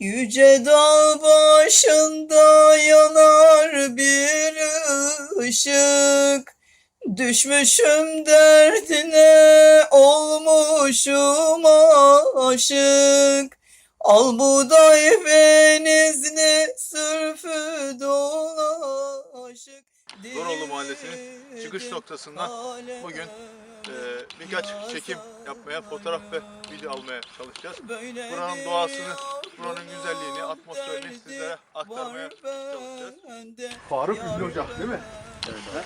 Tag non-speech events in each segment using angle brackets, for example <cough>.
Yüce dağ başında yanar bir ışık. Düşmüşüm derdine olmuşum aşık. Al buğday benizli sürfü dolaşık. Zoroğlu Mahallesi'nin çıkış noktasından bugün e, birkaç çekim yapmaya, fotoğraf ve video almaya çalışacağız. Buranın doğasını, buranın güzelliğini, atmosferini sizlere aktarmaya çalışacağız. Faruk Ünlü Ocak değil mi? Evet.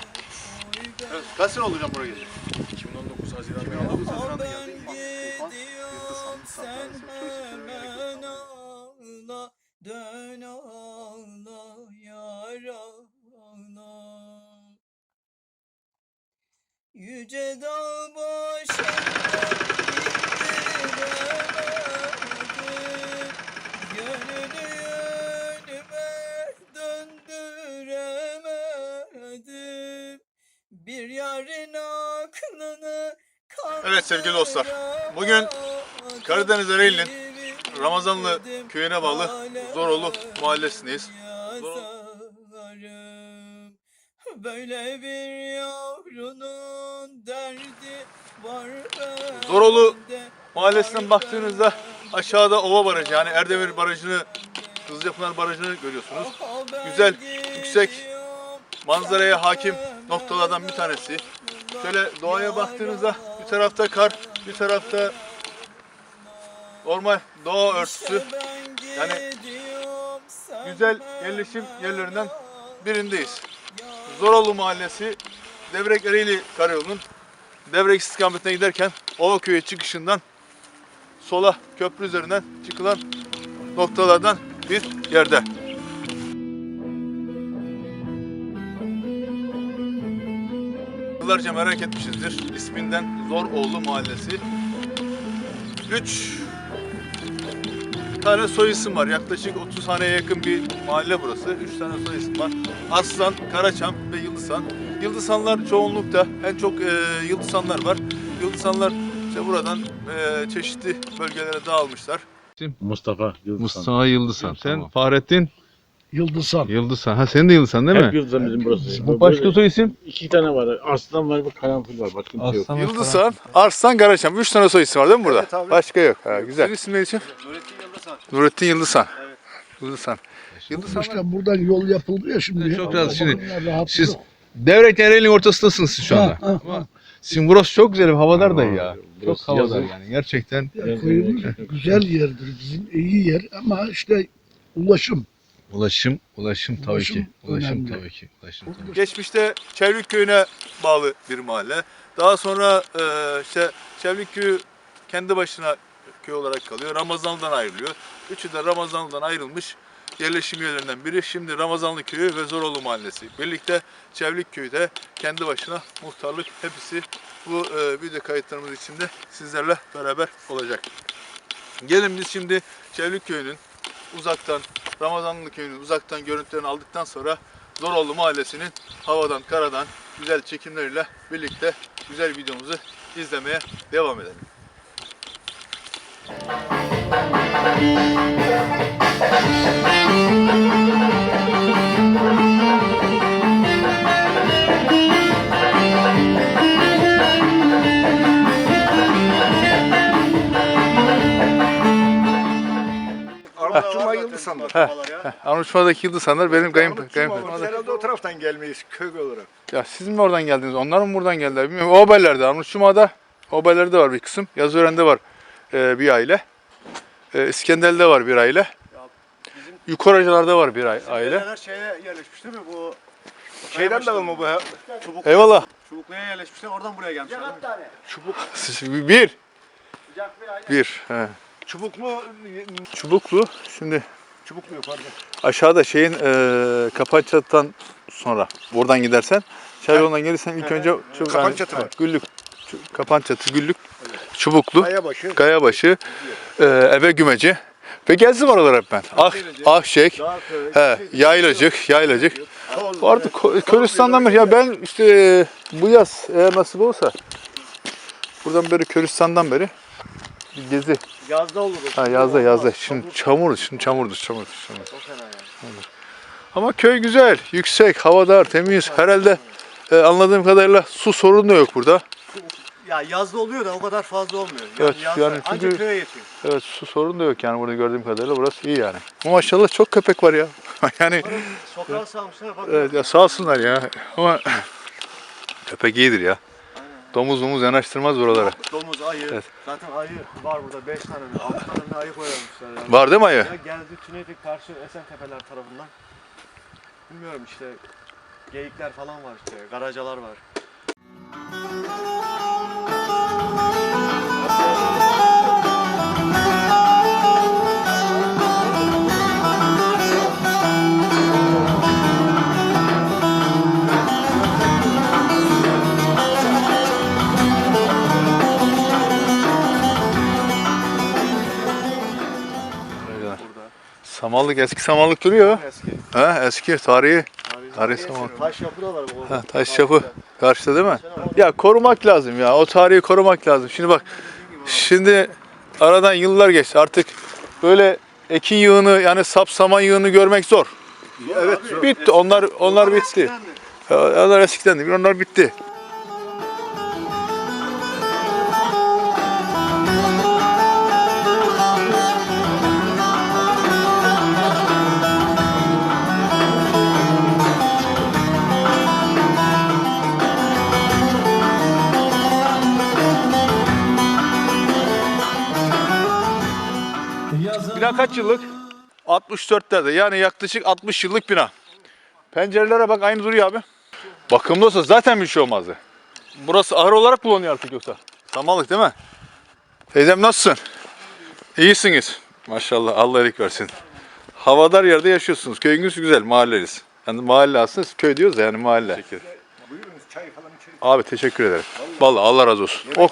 evet. Kaç sene olacağım buraya geldi? 2019 Haziran'da 2019 geldim. Haziran'da geldim. Sen Turist Seferi'ne hemen ağla Dön ağla yar ağla Yüce dağ başında Evet sevgili dostlar, bugün Karadeniz Ereğli'nin Ramazanlı köyüne bağlı Zoroğlu mahallesindeyiz. Böyle bir yavrunun derdi var bende. Zoroğlu Mahallesinden baktığınızda aşağıda Ova Barajı yani Erdemir Barajı'nı, Kızılcapınar Barajı'nı görüyorsunuz. Güzel, yüksek, Manzaraya hakim noktalardan bir tanesi. Şöyle doğaya baktığınızda tarafta kar, bir tarafta normal doğa örtüsü. Yani güzel yerleşim yerlerinden birindeyiz. Zoroğlu Mahallesi, Devrek Ereğli Karayolu'nun Devrek istikametine giderken Ovaköy'e çıkışından sola köprü üzerinden çıkılan noktalardan bir yerde. Yıllarca merak etmişizdir. İsminden Zoroğlu Mahallesi. 3 tane soy isim var. Yaklaşık 30 haneye yakın bir mahalle burası. 3 tane soy isim var. Arslan, Karaçam ve Yıldızhan. Yıldızhanlar çoğunlukta. En çok e, Yıldızhanlar var. Yıldızhanlar işte buradan e, çeşitli bölgelere dağılmışlar. Mustafa Yıldızhan. Mustafa Yıldızhan. Sen Tamam. Fahrettin Yıldızhan. Yıldızhan. Ha senin de Yıldızhan değil Hep mi? Yıldızhan bizim burası. Bu başka soy isim? İki tane var. Aslan var, bir karanfil var. Başka bir şey yok. Yıldızhan, Arslan, Karaçam. Üç tane soy isim var değil mi burada? Başka yok. Ha, güzel. Senin isim ne için? Nurettin Yıldızhan. Nurettin Yıldızhan. Yıldızhan. Yıldızhan. İşte buradan yol yapıldı ya şimdi. Çok rahat. Şimdi rahat Siz yok. Devrek Ereğli'nin ortasındasınız siz şu anda. Ha, ha, ha. Sizin burası çok güzel. Havadar da iyi ya. Çok Burası havadar yazın. yani. Gerçekten. Ya Köyümüz güzel yerdir bizim, iyi yer ama işte ulaşım. Ulaşım, ulaşım tabii Ulaşım ki. Ulaşım önemli. tabii ki. Ulaşım tabii. Geçmişte Çevrik Köyü'ne bağlı bir mahalle. Daha sonra e, işte Çevrik Köyü kendi başına köy olarak kalıyor. Ramazanlı'dan ayrılıyor. Üçü de Ramazanlı'dan ayrılmış yerleşim yerlerinden biri. Şimdi Ramazanlı Köyü ve Zoroğlu Mahallesi. Birlikte Çevrik Köyü de kendi başına muhtarlık hepsi bu e, video kayıtlarımız içinde sizlerle beraber olacak. Gelin biz şimdi Çevrik Köyü'nün uzaktan, Ramazanlı Köyü'nün uzaktan görüntülerini aldıktan sonra Zoroğlu Mahallesi'nin havadan, karadan güzel çekimleriyle birlikte güzel videomuzu izlemeye devam edelim. Armutçuma Yıldızhan'da. Anuşma'daki Yıldızhanlar benim kayın, kayın, Herhalde o taraftan gelmeyiz köy olarak. Ya siz mi oradan geldiniz? Onlar mı buradan geldiler bilmiyorum. O haberlerde, Arnavutçuma'da o haberlerde var bir kısım. Yazıören'de var e, bir aile. E, İskender'de var bir aile. Yukarıcılarda var bir ai- aile. Neler şeye yerleşmiş değil mi bu? Şeyden de mı bu? he? Çubuk, Eyvallah. Çubuklu'ya yerleşmişler oradan buraya gelmişler? Çubuk, <laughs> Bir. Bir. He. Çubuklu, Çubuklu. Şimdi çubuklu yok pardon. aşağıda şeyin e, Kapançatı'dan sonra buradan gidersen Çayolundan gelirsen ilk önce Çubuk, Kapançatı var. Güllük. Çu- Kapançatı, Güllük, Çubuklu. Kayabaşı, Kayabaşı, e, Eve Gümeci. Ve gezdim oralar hep ben. Ah, Ahşek, he, Yaylacık, Yaylacık. Arada Ko- Köristan'dan beri, ya ben işte e, bu yaz eğer nasip olsa buradan beri Köristan'dan beri bir gezi. Yazda olur. Ha yazda yazda. Şimdi çamur, şimdi çamurdur, çamur, çamur. Çok fena yani. Ama köy güzel, yüksek, havadar, temiz. Herhalde e, anladığım kadarıyla su sorunu da yok burada. Ya yazda oluyor da o kadar fazla olmuyor. Yani Evet, yazda yani ancak çünkü- köye yetiyor. Evet su sorunu da yok yani burada gördüğüm kadarıyla burası iyi yani. Ama maşallah çok köpek var ya. <laughs> yani Sokağa salmışlar bak. evet ya sağ olsunlar ya. Ama köpek iyidir ya. Domuz mumuz yanaştırmaz buralara. Domuz, ayı. Evet. Zaten ayı var burada 5 tane mi 6 tane mi ayı koyarmışlar yani. Var değil mi ayı? Ya geldi Tüneydik karşı Esentepe'ler tarafından. Bilmiyorum işte geyikler falan var işte, garacalar var. Samanlık eski samanlık duruyor. Eski. Ha eski tarihi. Tarihi Tarihi saman. Taş yapı da var bu. Ha, taş yapı karşıda değil mi? Ya korumak lazım ya. O tarihi korumak lazım. Şimdi bak şimdi aradan yıllar geçti. Artık böyle ekin yığını yani sap saman yığını görmek zor. Evet. Bitti. Onlar onlar bitti. Onlar eskiden değil. Onlar bitti. Bina kaç yıllık? 64'lerde yani yaklaşık 60 yıllık bina. Pencerelere bak aynı duruyor abi. Bakımlı olsa zaten bir şey olmazdı. Burası ahır olarak kullanıyor artık yoksa. Samanlık değil mi? Teyzem nasılsın? İyisiniz. Maşallah Allah iyilik versin. Havadar yerde yaşıyorsunuz. Köyünüz güzel, mahalleniz. Yani mahalle aslında köy diyoruz ya yani mahalle. Buyurunuz çay falan içelim. Abi teşekkür ederim. Vallahi Allah razı olsun. O,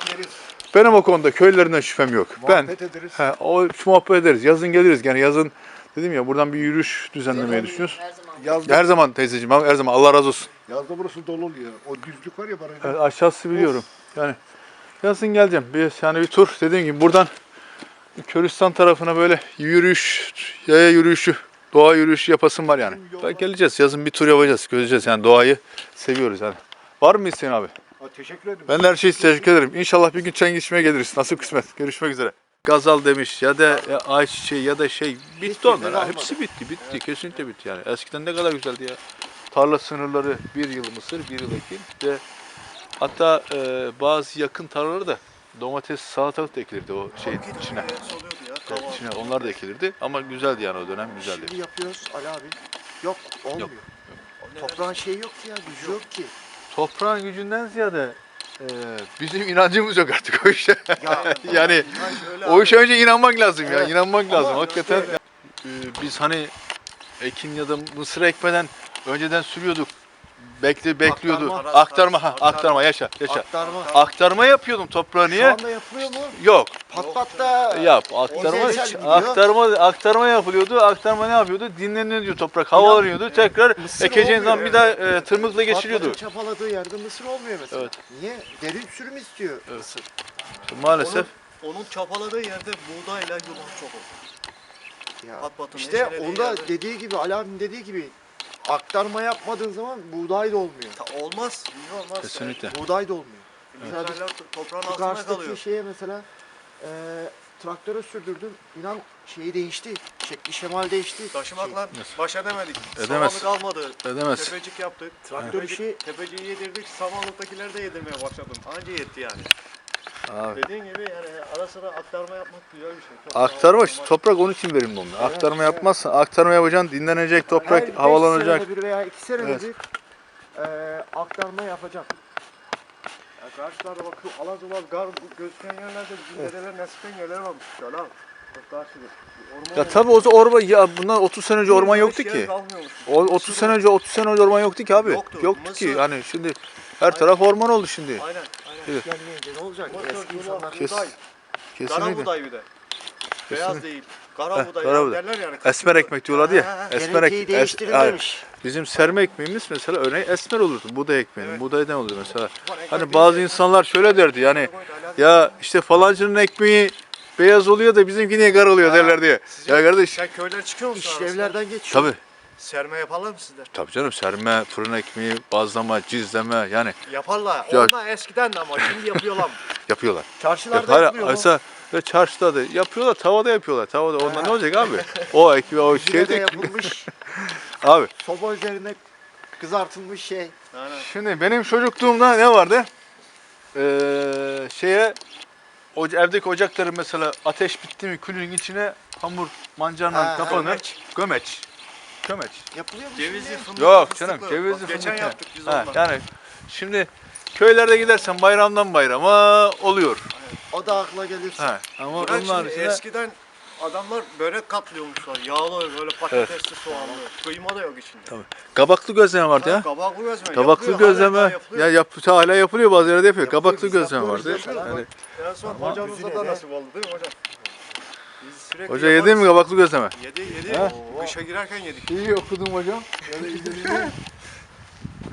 benim o konuda köylerinden şüphem yok. Ben Muhabbet ederiz. He, o şu muhabbet ederiz. Yazın geliriz. Yani yazın dedim ya buradan bir yürüyüş düzenlemeyi düşünüyoruz. Yazda, Her zaman teyzeciğim her zaman Allah razı olsun. yazda burası dolu oluyor. O düzlük var ya barajda. Evet, aşağısı biliyorum. Yani yazın geleceğim. Bir yani bir tur dediğim gibi buradan Köristan tarafına böyle yürüyüş, yaya yürüyüşü, doğa yürüyüşü yapasım var yani. Bak geleceğiz. Yazın bir tur yapacağız. Göreceğiz yani doğayı seviyoruz yani. Var mı isteğin abi? Teşekkür ederim. Ben de her şey için teşekkür ederim. İnşallah bir gün içmeye geliriz. Nasip kısmet. Görüşmek üzere. Gazal demiş ya da ya ayçiçeği ya da şey bitti onlar. kalmadı. Hepsi bitti. Bitti. Kesinlikle bitti yani. Eskiden ne kadar güzeldi ya. Tarla sınırları bir yıl mısır, bir yıl ekin ve hatta e, bazı yakın tarlaları da domates, salatalık da ekilirdi o şey içine. Evet, içine onlar da ekilirdi ama güzeldi yani o dönem güzeldi. Şimdi yapıyoruz Ali abi. Yok olmuyor. Toprağın şeyi yok ki ya gücü yok ki. Toprağın gücünden ziyade e, bizim inancımız yok artık o işe. Ya, <laughs> yani öyle O işe önce inanmak lazım ya. Evet. İnanmak Ama lazım hakikaten. şöyle- Ee, biz hani ekin ya da mısır ekmeden önceden sürüyorduk. Bekle bekliyordu. Aktarma. Aktarma, ha, Aktarma. aktarma yaşa yaşa. Aktarma. Aktarma yapıyordum toprağı Şu niye? anda yapılıyor mu? Yok. Pat pat da. Yap. Aktarma gidiyor. aktarma aktarma yapılıyordu. Aktarma ne yapıyordu? Dinleniyordu toprak. Havalanıyordu. Tekrar mısır ekeceğin zaman olmuyor bir daha e, tırmıkla geçiriyordu. Patlatın çapaladığı yerde mısır olmuyor mesela. Evet. Niye? Derin sürüm istiyor mısır. Maalesef Onun çapaladığı yerde buğdayla yulaf çok olur. Ya. Pat patın İşte onda yerde- dediği gibi Ali abinin dediği gibi aktarma yapmadığın zaman buğday da olmuyor. Ta- olmaz. Niye olmaz? kesinlikle. Buğday da olmuyor. Mesela biz Güzeller toprağın Şu karşıdaki kalıyor. şeye mesela e, traktöre sürdürdüm. İnan şeyi değişti. Şekli şemal değişti. Taşımakla baş edemedik. Edemez. Samanlık almadı. Edemez. Tepecik yaptık. Traktör işi tepeciyi yedirdik. Samanlıktakileri de yedirmeye başladım. Anca yetti yani. Abi. Dediğin gibi yani ara sıra aktarma yapmak güzel bir şey. Çok Aktarma sağlam, toprak onun için verimli olmuyor. Aktarma yapmazsan aktarma yapacaksın, dinlenecek toprak, her havalanacak. senede bir veya iki senede Evet. bir e, aktarma yapacağım. Ya karşılarda bak şu alacalar gar gözüken yerlerde bizim dedeler nesipten yerler varmış. Şöyle al. Ya tabii o orman ya bundan 30 sene önce orman yoktu ki. O 30 sene önce 30 sene önce orman yoktu ki abi. Yoktu. Yoktu ki. Yani şimdi her taraf orman oldu şimdi. Aynen. Aynen. Gelmeyince ne olacak? Eski insanlar Kes-. Kara Kesinlikle. buğday bir de. Beyaz değil. Kara Heh, buğday kara ya buğday. derler yani. Esmer ekmek diyorlardı ya. Esmer Genekiği ekmek. değiştirilmemiş. Bizim serme ekmeğimiz mesela örneğin esmer olurdu. Buğday ekmeği. Evet. Buğdaydan olurdu mesela. Hani bazı insanlar şöyle derdi yani ya işte falancının ekmeği beyaz oluyor da bizimki niye kar oluyor Ha, derler diye. Ya kardeş. Sen köyden çıkıyor musun? İşlevlerden geçiyor. Tabii. Serme yaparlar mı sizler? Tabii canım serme, fırın ekmeği, bazlama, cizleme yani Yaparlar. Ya- Onlar eskiden de ama şimdi yapıyorlar mı? <laughs> yapıyorlar. Çarşılarda Hala, yapılıyor mu? mesela ve çarşıda da yapıyorlar, tavada yapıyorlar. Tavada ondan ne olacak abi? <laughs> O ekmeği, o Yine de şeyde yapılmış <laughs> abi. soba üzerine kızartılmış şey. Aynen. Şimdi benim çocukluğumda ne vardı? Ee, şeye o evdeki ocakları mesela ateş bitti mi külün içine hamur mancarla Ha, kapanır. gömeç. Gömeç. Gömeç. Yapılıyor mu Cevizli şimdi? fındıklı Yok fıstıklı. canım cevizli Bak, Geçen fındık ne? yaptık biz Ha, ondan. yani şimdi köylerde gidersen bayramdan bayrama oluyor. O da akla gelirse. Ha, ama Bırak onlar şimdi içine eskiden adamlar börek katlıyormuşlar. Yağlı böyle patatesli soğanlı. Kıyma da yok içinde. kabaklı gözleme vardı ya. Kabaklı gözleme. Kabaklı yapılıyor, hala gözleme daha ya yap, hala yapılıyor bazı yerde yapıyor. Kabaklı biz gözleme yapıyoruz vardı. mesela. Yani, En son Ama bizim da nasip oldu değil mi hocam? Biz sürekli hoca yedin mi kabaklı gözleme? Yedi yedi. Ha? Kışa girerken yedik. İyi okudum hocam. <laughs>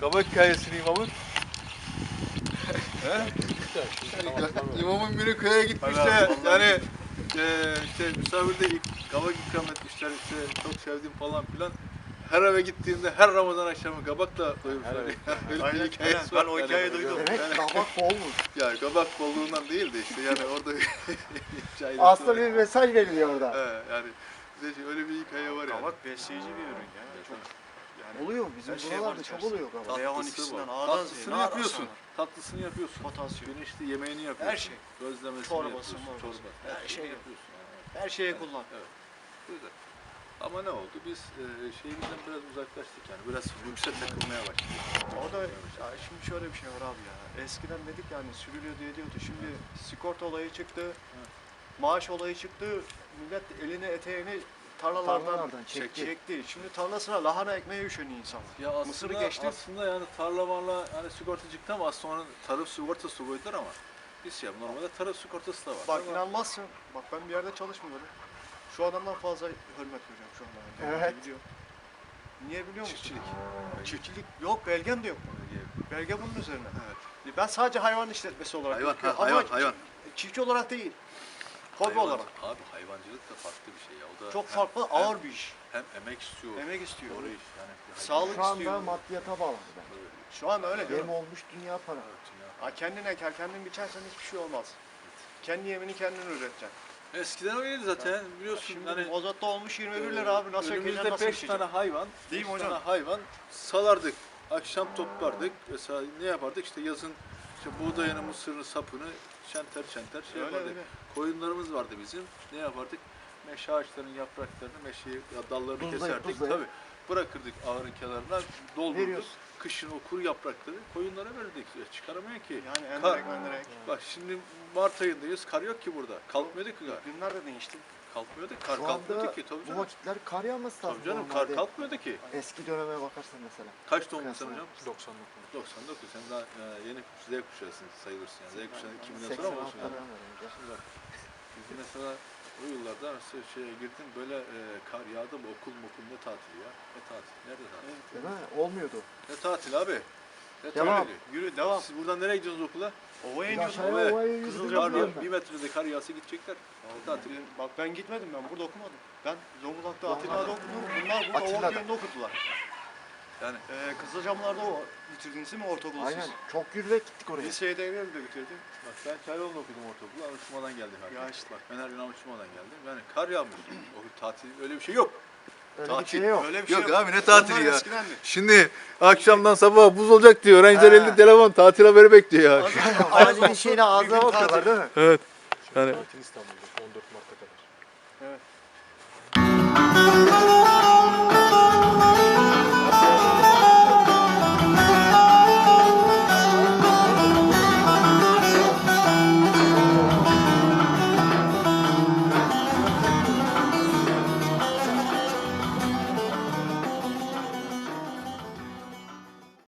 Kabak hikayesini imamın. <laughs> He? İmamın biri köye gitmiş de yani e, işte misafirde ilk kabak ikram etmişler işte çok sevdim falan filan. Her eve gittiğinde her Ramazan akşamı kabakla doyurmuşlar. <laughs> Öyle bir Aynen, hikayesi aynen. var. Ben o Yani hikayeyi duydum. Demek Yani- kabak bolmuş. <laughs> Ya kabak bolluğundan değil de işte yani orada <laughs> Aslında bir mesaj veriliyor orada. He, yani bir öyle bir hikaye var yani. Kabak besleyici bir ürün ya. Çok yani Oluyor bizim Her şey var buralarda çok oluyor kabak. B12'sinden Tatlısı var. A'dan Tatlısını yapıyorsun. Tatlısını yapıyorsun. Potasyum. Güneşli yemeğini yapıyorsun. Her şey. Gözlemesini Çorbası, yapıyorsun. morbası. Çorba. Her Her şey şeyi yapıyorsun. Yani. Her şeye kullan. Güzel. Ama ne oldu? Biz e, şeyimizden biraz uzaklaştık yani. Biraz lükse takılmaya başladık. O da ya şimdi şöyle bir şey var abi ya. Eskiden dedik yani sürülüyordu ediyordu. Şimdi sigorta olayı çıktı. Maaş olayı çıktı. Millet elini eteğini tarlalardan Tarlalardan çekti. çekti. Şimdi tarlasına lahana ekmeği üşeniyor insanlar. Ya aslında, Mısırı geçtim. aslında yani tarla marla hani sigorta çıktı ama aslında onun tarım sigortası koydular ama biz şey yapalım. Normalde tarım sigortası da var. Bak Ama- inanmazsın. Bak ben bir yerde çalışmıyorum. Şu adamdan fazla hürmet görüyorum şu anda. Evet. Biliyor. Niye biliyor musun? Çiftçilik. Çiftçilik yok, belgem de yok. Evet. Belge bunun üzerine. Ben sadece hayvan işletmesi olarak Hayvan, ha, hayvan, hayvan. çiftçi olarak değil. Hobi Hayvan- olarak. Abi hayvancılık da farklı bir şey ya. O da Çok hem- farklı, hem- ağır bir iş. Hem emek istiyor. Emek istiyor. Doğru iş yani. Sağlık Şu anda istiyor. maddiyata bağlandı ben. Şu anda öyle diyorum. Yem olmuş dünya para. Evet ya. Ha, kendin eker, kendin biçersen hiçbir şey olmaz. Kendi yemini kendin üreteceksin. Eskiden öyleydi zaten biliyorsun. Şimdi hani mozotta olmuş 21 lira abi nasıl ekeceksin Önümüzde nasıl 5 biçeceksin? tane hayvan, Değil mi beş hocam? tane hayvan salardık. Akşam toplardık. Mesela ne yapardık? İşte yazın işte buğdayını, mısırını, sapını şenter şenter şey Öyle yapardık. öyle. Koyunlarımız vardı bizim. Ne yapardık? Meşe ağaçlarının yapraklarını, meşeyi, dallarını Tuzlayıp, keserdik. tuzlayıp. Tabii. Bırakırdık ağırın kenarına, doldurduk. Veriyoruz. Kışın o kuru yaprakları koyunlara verirdik. Ya çıkaramıyor ki. Yani Kar- endirek. Bak şimdi Mart ayındayız. Kar yok ki burada. Kalkmıyordu ki kar. Günler de değişti. Kalkmıyordu. Kar Şu kalkmıyordu anda ki. Tabii bu canım. vakitler kar yağması lazım. Tabii canım kar normalde. kalkmıyordu ki. Eski döneme bakarsan mesela. Kaç doğumlusun sen Kıyasla. hocam? 99. 99. Sen daha e, yeni Z kuşağısın sayılırsın yani. Z kuşağı 2000'den sonra mı olsun 86'da yani? Şimdi bak. Biz mesela o yıllarda mesela şeye girdim böyle e, kar yağdı mı okul mokul ne tatili ya? Ne tatil? Nerede tatil? Değil mi? Olmuyordu. Ne tatil abi? Ne Devam. tatili? Yürü devam. Siz buradan nereye gidiyorsunuz okula? Ovaya Bir iniyordum. aşağıya Ovaya. ovaya ben. Bir metrede kar yağsa gidecekler. Ne tatili? Bak ben gitmedim ben burada okumadım. Ben Zonguldak'ta. Atina'da okudum. Bunlar burada Atilla'da. Ordu'yunda okudular. Yani Ee, Kızılcamlar'da o bitirdiniz değil mi ortaokulu Aynen. siz? Çok yürüyerek gittik oraya. Liseyi devre de bitirdim. bak ben Çaylıoğlu'nda okudum ortaokulu. Anışma'dan geldim. Ya Ya işte. Bak ben her gün Anışma'dan geldim. Yani kar yağmış. o tatil öyle bir şey yok. Öyle bir Tatil. şey yok. Öyle bir şey Yok yok. abi, ne tatili ya? Şimdi akşamdan sabaha buz olacak diyor. Öğrenciler elinde telefon tatil haberi bekliyor ya. Ağacın <laughs> şeyine Bir ağzına bakıyorlar değil mi? Evet. Yani Tatil İstanbul'da